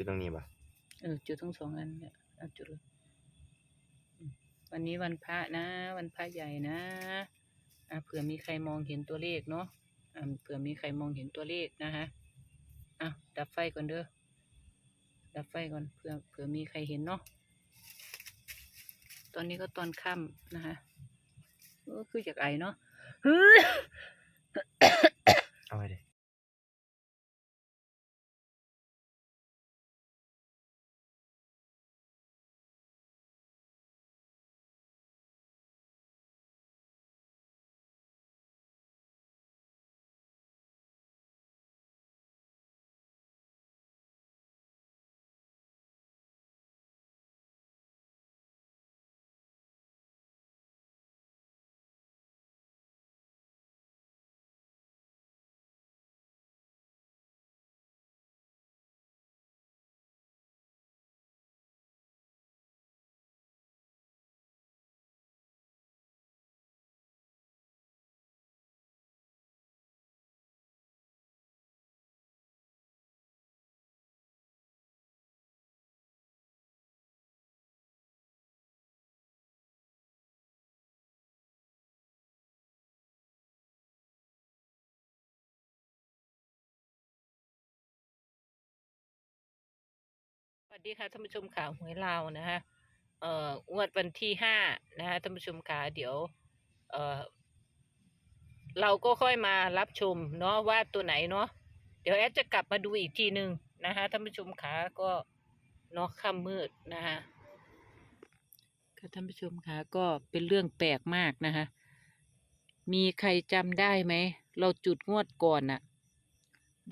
จุดตรงนี้ป่ะเออ จุดทั้งสองอันเนี่ยเอาจุดเลยอืมวันนี้วันพระนะ วันพระใหญ่นะอะเผื่อมีใครมองเห็นตัวเลขเนาะอะเผื่อมีใครมองเห็นตัวเลขนะฮะอะดับไฟก่อนเด้อดับไฟก่อนเผื่อเผื่อมีใครเห็นเนาะตอนนี้ก็ตอนค่ำนะฮะก็คือจากไอเนาะเอาไว้ดิสวั สดีค่ะท่านผู้ชมข่าวหวยลาวนะฮะเอ่องวดวันที่ห้านะฮะท่านผู้ชมขาเดี๋ยว เอ่อเราก็ค่อยมารับชมเนาะว่าตัวไหนเนาะเดี๋ยวแอดจะกลับมาดูอีกทีหนึ่งนะฮะท่านผู้ชมขาก็เนาะค่ำมืดนะฮะค่ะท่านผู้ชมขาก็เป็นเรื่องแปลกมากนะฮะมีใครจำได้ไหม เราจุดงวดก่อนน่ะ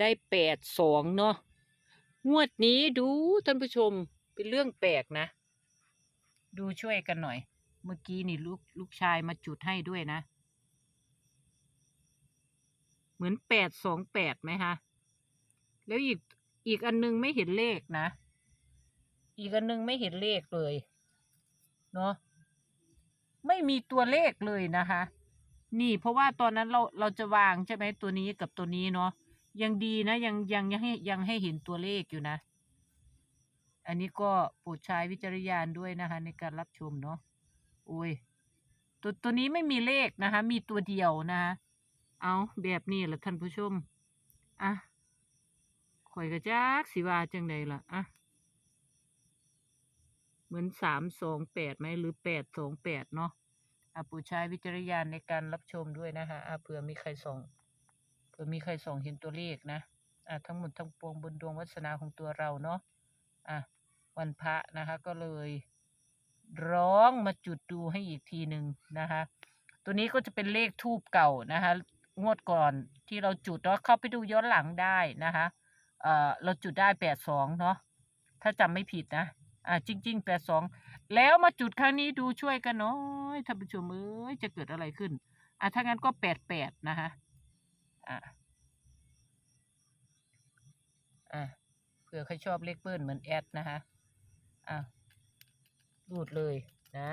ได้แปดสองเนาะ งวดนี้ดูท่านผู้ชมเป็นเรื่องแปลกนะ ดูช่วยกันหน่อย เมื่อกี้นี่ลูกลูกชายมาจุดให้ด้วยนะ เหมือนแปดสองแปดไหมคะแล้วอีกอีกอันนึงไม่เห็นเลขนะ อีกอันนึงไม่เห็นเลขเลย เนาะไม่มีตัวเลขเลยนะคะ นี่เพราะว่าตอนนั้นเราเราจะวางใช่ไหมตัวนี้กับตัวนี้เนาะ ยังดีนะ ยังยังยังให้ยังให้เห็นตัวเลขอยู่นะ อันนี้ก็โปรดใช้วิจารณญาณด้วยนะคะ ในการรับชมเนาะโอ้ยตัวตัวนี้ไม่มีเลขนะคะ มีตัวเดียวนะคะเอาแบบนี้แหละท่านผู้ชม อะข่อยกระจักสิวาจังใดล่ะ อะ เหมือนสามสองแปดไหมหรือแปดสองแปดเนาะอะโปรดใช้วิจารณญาณในการรับชมด้วยนะคะอะเผื่อมีใครส่อง ผื่อมีใครส่องเห็นตัวเลขนะอะทั้งหมดทั้งปวงบนดวงวัฒนาของตัวเราเนาะอะวันพระนะคะก็เลย ร้องมาจุดดูให้อีกทีหนึ่งนะคะ ตัวนี้ก็จะเป็นเลขทูบเก่านะคะงวดก่อนที่เราจุดเนาะเข้าไปดูย้อนหลังได้นะคะเอ่อเราจุดได้แปดสองเนาะถ้าจำไม่ผิดนะอะจริงๆแปดสองแล้วมาจุดครั้งนี้ดูช่วยกันน้อยท่านผู้ชมเอ้ยจะเกิดอะไรขึ้นอะถ้างั้นก็แปดแปดนะคะ อะอะเผื่อใครชอบเลขเบิ้ลเหมือนแอดนะคะอะรูดเลยนะ